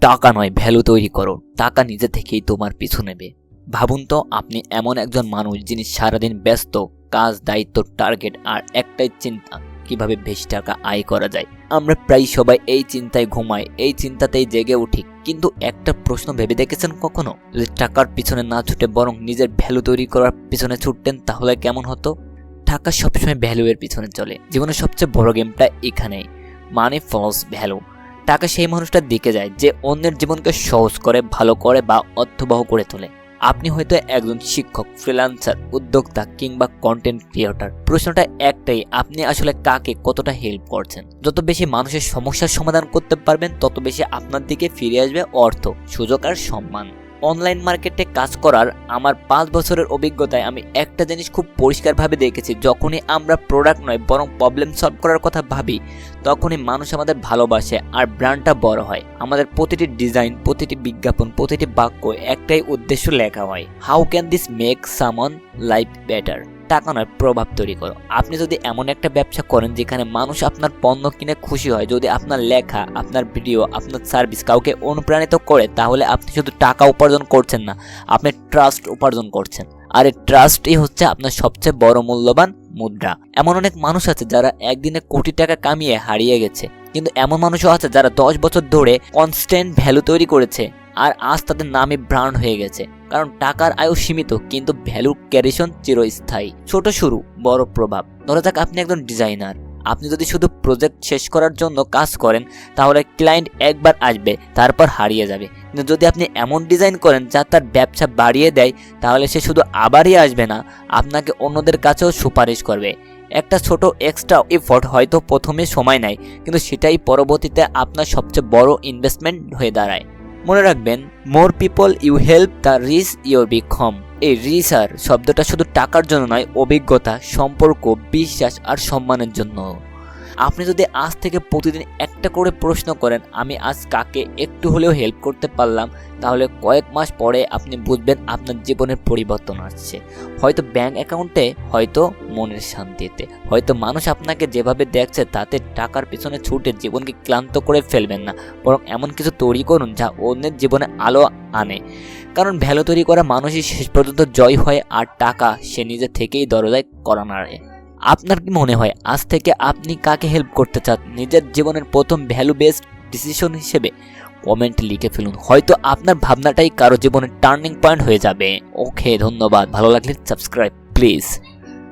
টাকা নয় ভ্যালু তৈরি করো। টাকা নিজে থেকেই তোমার পিছু নেবে। ভাবুন তো, আপনি এমন একজন মানুষ যিনি সারাদিন ব্যস্ত, কাজ, দায়িত্ব টার্গেট আর একটাই চিন্তা, কীভাবে বেশি টাকা আয় করা যায়। আমরা প্রায় সবাই এই চিন্তায় ঘুমাই, এই চিন্তাতেই জেগে উঠি। কিন্তু একটা প্রশ্ন ভেবে দেখেছেন কখনো? যদি টাকার পিছনে না ছুটে বরং নিজের ভ্যালু তৈরি করার পিছনে ছুটতেন, তাহলে কেমন হতো? টাকা সবসময় ভ্যালুয়ের পিছনে চলে। জীবনের সবচেয়ে বড় গেমটা এখানেই। মানি ফলস ভ্যালু টাকা সেই মানুষটার দিকে যায় যে অন্যের জীবনকে সহজ করে, ভালো করে বা অর্থবহ করে তোলে। আপনি হয়তো একজন শিক্ষক ফ্রিল্যান্সার উদ্যোক্তা কিংবা কন্টেন্ট ক্রিয়েটার প্রশ্নটা একটাই, আপনি আসলে কাকে কতটা হেল্প করছেন? যত বেশি মানুষের সমস্যার সমাধান করতে পারবেন, তত বেশি আপনার দিকে ফিরে আসবে অর্থ, সুযোগ আর সম্মান। অনলাইন মার্কেটে কাজ করার আমার পাঁচ বছরের অভিজ্ঞতায় আমি একটা জিনিস খুব পরিষ্কারভাবে দেখেছি, যখনই আমরা প্রোডাক্ট নয়, বরং প্রবলেম সলভ করার কথা ভাবি, তখনই মানুষ আমাদের ভালোবাসে আর ব্র্যান্ডটা বড় হয়। আমাদের প্রতিটি ডিজাইন প্রতিটি বিজ্ঞাপন, প্রতিটি বাক্য একটাই উদ্দেশ্য লেখা হয় how can this make someone life better টাকা নয়, প্রভাব তৈরি করো। আপনি যদি এমন একটা ব্যবসা করেন যেখানে মানুষ আপনার পণ্য কিনে খুশি হয়, যদি আপনার লেখা, আপনার ভিডিও, আপনার সার্ভিস কাউকে অনুপ্রাণিত করে, তাহলে আপনি শুধু টাকা উপার্জন করছেন না, আপনি ট্রাস্ট উপার্জন করছেন। আর এই ট্রাস্টই হচ্ছে আপনার সবচেয়ে বড় মূল্যবান মুদ্রা। এমন অনেক মানুষ আছে যারা একদিনে কোটি টাকা কামিয়ে হারিয়ে গেছে। কিন্তু এমন মানুষও আছে যারা দশ বছর ধরে কনস্ট্যান্ট ভ্যালু তৈরি করেছে। আর আজ তাদের নামে ব্র্যান্ড হয়ে গেছে। কারণ টাকার আয়ু সীমিত, কিন্তু ভ্যালু ক্যারিশন চিরস্থায়ী। ছোট শুরু, বড় প্রভাব। ধরা যাক আপনি একজন ডিজাইনার আপনি যদি শুধু প্রজেক্ট শেষ করার জন্য কাজ করেন, তাহলে ক্লায়েন্ট একবার আসবে, তারপর হারিয়ে যাবে। কিন্তু যদি আপনি এমন ডিজাইন করেন যা তার ব্যবসা বাড়িয়ে দেয়, তাহলে সে শুধু আবারই আসবে না, আপনাকে অন্যদের কাছেও সুপারিশ করবে। একটা ছোট এক্সট্রা এফর্ট হয়তো প্রথমে সময় নেয়, কিন্তু সেটাই পরবর্তীতে আপনার সবচেয়ে বড় ইনভেস্টমেন্ট হয়ে দাঁড়ায়। মনে রাখবেন more people you help the rich your become এই রিসার শব্দটা শুধু টাকার জন্য নয়, অভিজ্ঞতা, সম্পর্ক, বিশ্বাস আর সম্মানের জন্য। আপনি যদি আজ থেকে প্রতিদিন একটা করে প্রশ্ন করেন, আমি আজ কাকে একটু হলেও হেল্প করতে পারলাম, তাহলে কয়েক মাস পরে আপনি বুঝবেন আপনার জীবনের পরিবর্তন আসছে। হয়তো ব্যাংক অ্যাকাউন্টে হয়তো মনের শান্তিতে। হয়তো মানুষ আপনাকে যেভাবে দেখছে, তাতে টাকার পিছনে ছুটে জীবনকে ক্লান্ত করে ফেলবেন না। বরং এমন কিছু তৈরি করুন যা অন্যের জীবনে আলো আনে। কারণ ভ্যালু তৈরি করা মানুষই শেষ পর্যন্ত জয় হয় আর টাকা সে নিজে থেকেই দরজায় করা নাড়ে আপনার কি মনে হয় আজ থেকে আপনি কাকে হেল্প করতে চান? নিজের জীবনের প্রথম ভ্যালু বেসড ডিসিশন হিসেবে কমেন্ট লিখে ফেলুন। হয়তো আপনার ভাবনাটাই কারও জীবনের টার্নিং পয়েন্ট হয়ে যাবে। ওকে ধন্যবাদ। ভালো লাগলে সাবস্ক্রাইব প্লিজ